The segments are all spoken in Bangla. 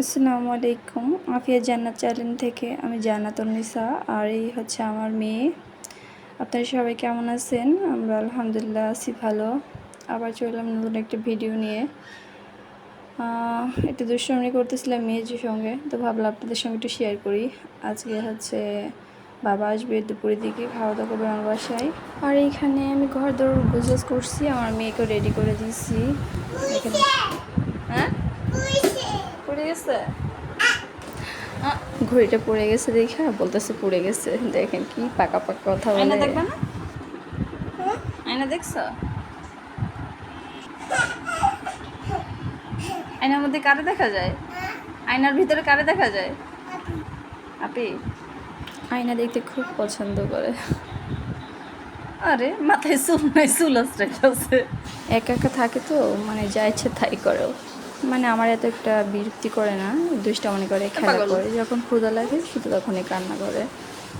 আসসালামু আলাইকুম। আফিয়া জান্নাত চ্যানেল থেকে আমি জান্নাতুল নিসা, আর এই হচ্ছে আমার মেয়ে। আপনারা সবাই কেমন আছেন? আমরা আলহামদুলিল্লাহ আছি ভালো। আবার চললাম নতুন একটা ভিডিও নিয়ে। একটু দুষ্টমি করতেছিলাম মেয়ের সঙ্গে, তো ভাবলাম আপনাদের সঙ্গে একটু শেয়ার করি। আজকে হচ্ছে বাবা আসবে দুপুরের দিকে খাওয়া দাওয়া করবে আমার বাসায়। আর এইখানে আমি ঘর দৌড় গুজরাজ করছি, আমার মেয়েকে রেডি করে দিয়েছি। হ্যাঁ? পড়ে গেছে? ঘড়িটা পড়ে গেছে দেখে বলতেছে পড়ে গেছে। দেখেন কি পাকা পাকা কথা বলে। দেখবে না? আয়না দেখছ? আয়নার মধ্যে কারে দেখা যায়? আয়নার ভিতরে কারে দেখা যায়? আপি। আয়না দেখতে খুব পছন্দ করে। আরে মাথায় চুল নাই চুল আসছে একা একা থাকে তো মানে যা ইচ্ছে তাই করেও। মানে আমার এত একটা বিরক্তি করে না দুষ্টামনি করে খেলা করে। যখন ক্ষুদা লাগে শুধু তখনই কান্না করে।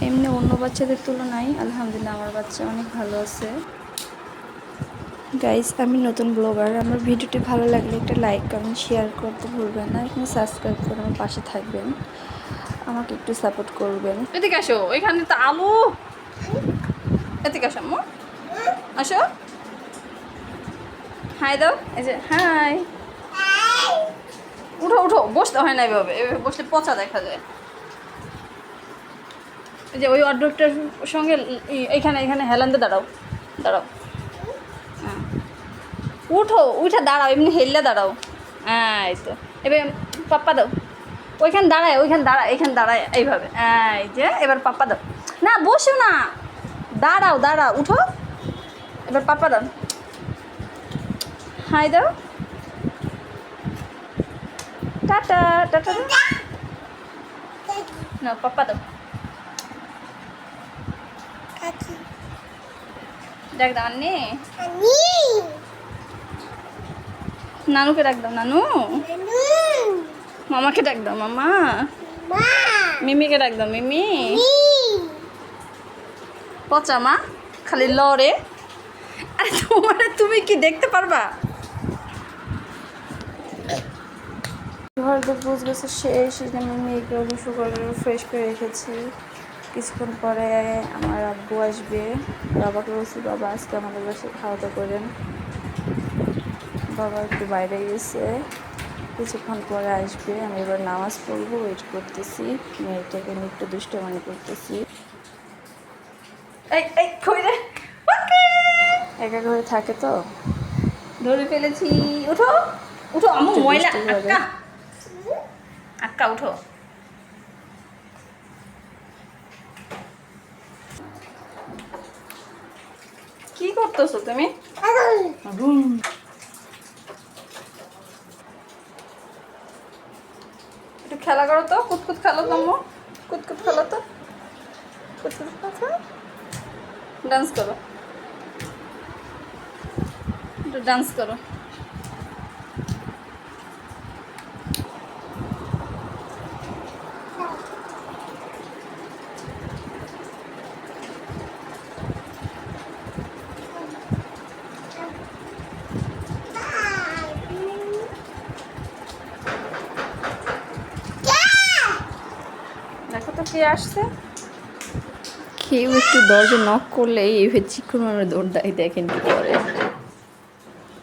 এমনি অন্য বাচ্চাদের তুলনায় আলহামদুলিল্লাহ আমার বাচ্চা অনেক ভালো আছে। গাইস আমি নতুন ব্লগার আমার ভিডিওটি ভালো লাগলে একটা লাইক কমেন্ট শেয়ার করতে ভুলবেন না। এখানে সাবস্ক্রাইব করে আমার পাশে থাকবেন। আমাকে একটু সাপোর্ট করবেন। এদিকে আসো এখানে তো আলু। এদিকে আসো আম্মু। আসো। হাই দাও এই যে হাই উঠো উঠো, বসতে হয় না এভাবে এভাবে বসলে পচা দেখা যায়। যে ওই অর্ডারটার সঙ্গে এইখানে এখানে হেলান্তে দাঁড়াও দাঁড়াও। হ্যাঁ। উঠো, উঠে দাঁড়াও, এমনি হেললে দাঁড়াও। হ্যাঁ এই তো। এবার পাপ্পা দাও। ওইখানে দাঁড়ায় ওইখানে দাঁড়ায়, এইখানে দাঁড়ায়, এইভাবে। হ্যাঁ এই যে, এবার পাপ্পা দাও। না, বসো না। দাঁড়াও দাঁড়াও, উঠো। এবার পাপ্পা দাও। হাই দাও। টাটা টাটা না পাপ্পা দাও ডাক দাও, আন্নি। নানুকে ডাক দাও, নানু। মামাকে ডাক দাও, মামা। মিমিকে ডাক দাও, মিমি। পচা, মা। খালি লড়ে তোমার তুমি কি দেখতে পারবা? ঘর বুঝ গেছে শেষ আমি মেয়েকে করে ফ্রেশ করে রেখেছি। কিছুক্ষণ পরে আমার আব্বু আসবে। বাবাকে বলছি বাবা আজকে আমাদের বাসায় খাওয়া দাওয়া করেন। বাবা একটু বাইরে গেছে। কিছুক্ষণ পরে আসবে। আমি এবার নামাজ পড়ব ওয়েট করতেছি। মেয়েটাকে নিয়ে একটু দুষ্টমানি করতেছি। একা করে থাকে তো? ধরে ফেলেছি। উঠো উঠো আমু একটু ময়লা। আক্কা উঠো। কি করতেছো তুমি? একটু খেলা করো তো কুতকুত খেলো তো আম্মু। কুতকুত খেলো তো। কুতকুত খেলো ডান্স করো। একটু ডান্স করো। কে আসছে। কেউ একটু দরজা নক করলেই এইভাবে চিকুন আমার দৌড় দেয় দেখেন কি করে।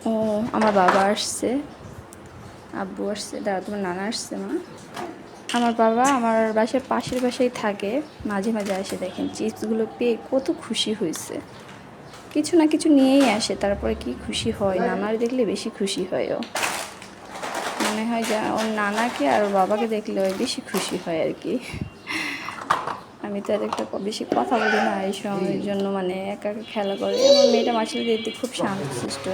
ও, আমার বাবা আসছে। আব্বু আসছে। দাদা তোমার নানা আসছে মা। আমার বাবা আমার বাসার পাশের বাসায় থাকে। মাঝে মাঝে আসে দেখেন। চিপসগুলো পেয়ে কত খুশি হয়েছে। কিছু না কিছু নিয়েই আসে, তারপরে কি খুশি হয়? নানার দেখলে বেশি খুশি হয় ও। মনে হয় যে ওর নানাকে আর বাবাকে দেখলে ওই বেশি খুশি হয় আর কি। আমি তো আর একটা বেশি কথা বলি না এই সময়ের জন্য মানে একা একা খেলা করে। আমার মেয়েটা মাসির দেখতে খুব শান্তশিষ্ট সৃষ্ট।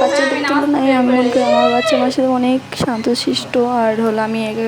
বাচ্চাদের তুলনায় আমি আমার বাচ্চা মাসে অনেক শান্তশিষ্ট আর হলো আমি একে